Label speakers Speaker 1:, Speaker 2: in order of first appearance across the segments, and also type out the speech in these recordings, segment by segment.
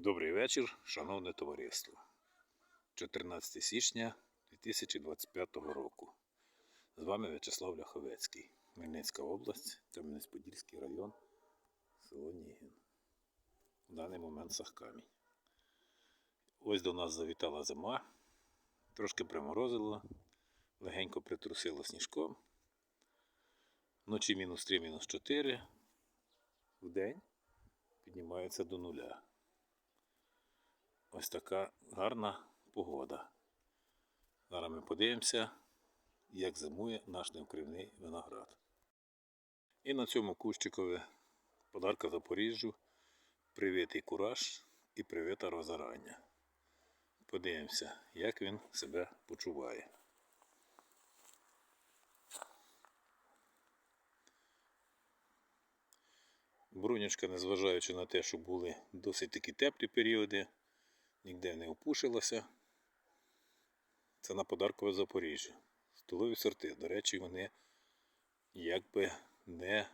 Speaker 1: Добрий вечір, шановне товариство. 14 січня 2025 року. З вами В'ячеслав Ляховецький, Хмельницька область, Кам'янець-Подільський район, село Нігін. В даний момент Сахкамінь. Ось до нас завітала зима, трошки приморозило, легенько притрусило сніжком. Вночі мінус 3, мінус 4. В день піднімається до нуля. Ось така гарна погода. Зараз ми подивимося, як зимує наш невкривний виноград. І на цьому кущикові подарка Запоріжжю, привитий кураж і привита розорання. Подивимося, як він себе почуває. Брунячка, незважаючи на те, що були досить такі теплі періоди, ніде не опушилася. Це на подаркове Запоріжжя. Столові сорти. До речі, вони якби не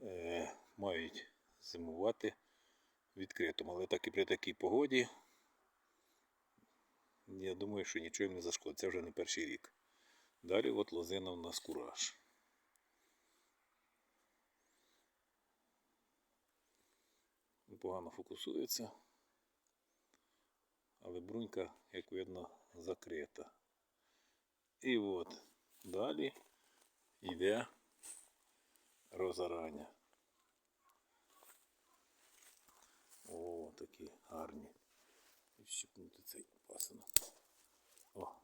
Speaker 1: е, мають зимувати відкритому. Але так і при такій погоді, я думаю, що нічого їм не зашкодить. Це вже не перший рік. Далі от лозина у нас кураж. Погано фокусується але брунька, як видно, закрита. І от далі йде розорання. О, такі гарні. Щипнути цей пасинок. О.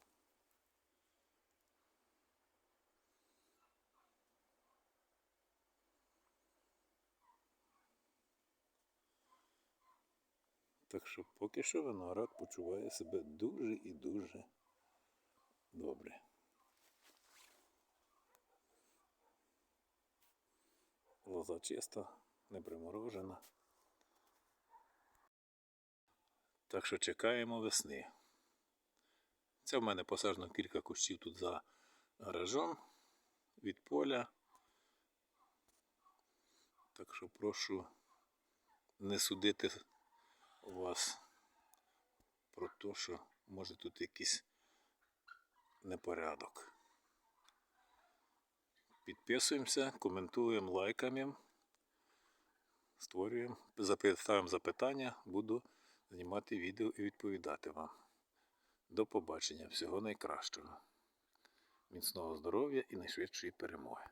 Speaker 1: Так що поки що виноград почуває себе дуже і дуже добре. Лоза чиста, не приморожена. Так що чекаємо весни. Це в мене посаджено кілька кущів тут за гаражом від поля. Так що прошу не судити вас про те, що може тут якийсь непорядок. Підписуємося, коментуємо лайками, створюємо, ставимо запитання, буду знімати відео і відповідати вам. До побачення, всього найкращого. Міцного здоров'я і найшвидшої перемоги.